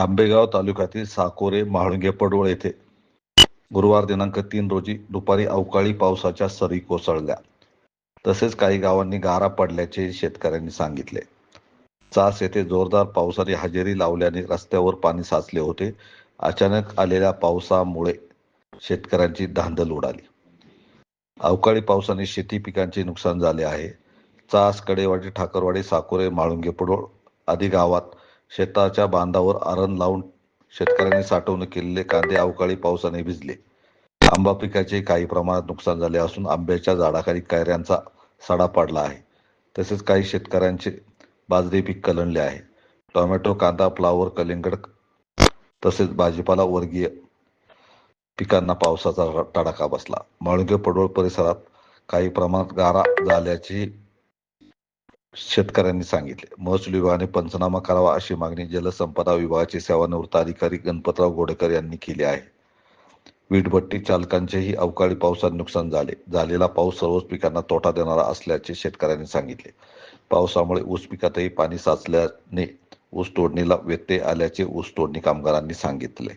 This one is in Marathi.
आंबेगाव तालुक्यातील साकोरे म्हाळुंगे पडवळ येथे गुरुवार दिनांक तीन रोजी दुपारी अवकाळी पावसाच्या सरी कोसळल्या. तसेच काही गावांनी गारा पडल्याचे शेतकऱ्यांनी सांगितले. चास येथे जोरदार पावसाने हजेरी लावल्याने रस्त्यावर पाणी साचले होते. अचानक आलेल्या पावसामुळे शेतकऱ्यांची धांदल उडाली. अवकाळी पावसाने शेती पिकांचे नुकसान झाले आहे. चास कडेवाडी ठाकरवाडी साकोरे म्हाळुंगे पडोळ आदी गावात शेताच्या बांधावर आरण लावून शेतकऱ्यांनी साठवणूक केलेले कांदे अवकाळी पावसाने भिजले. आंबा पिकाचे काही प्रमाणात नुकसान झाले असून आंब्याच्या झाडाखाली कैऱ्यांचा सडा पडला आहे. तसेच काही शेतकऱ्यांचे बाजरी पीक कलंडले आहे. टोमॅटो कांदा फ्लावर कलिंगड तसेच भाजीपाला वर्गीय पिकांना पावसाचा तडाखा बसला. माळुंगे पडोळ परिसरात काही प्रमाणात गारा झाल्याचे शेतकऱ्यांनी सांगितले. महसूल विभागाने पंचनामा करावा अशी मागणी जलसंपदा विभागाचे सेवानिवृत्त अधिकारी गणपतराव गोडेकर यांनी केली आहे. वीटभट्टी चालकांचेही अवकाळी पावसात नुकसान झाले. झालेला पाऊस सर्वच पिकांना तोटा देणारा असल्याचे शेतकऱ्यांनी सांगितले. पावसामुळे ऊस पिकातही पाणी साचल्याने ऊस तोडणीला व्यत्यय आल्याचे ऊस तोडणी कामगारांनी सांगितले.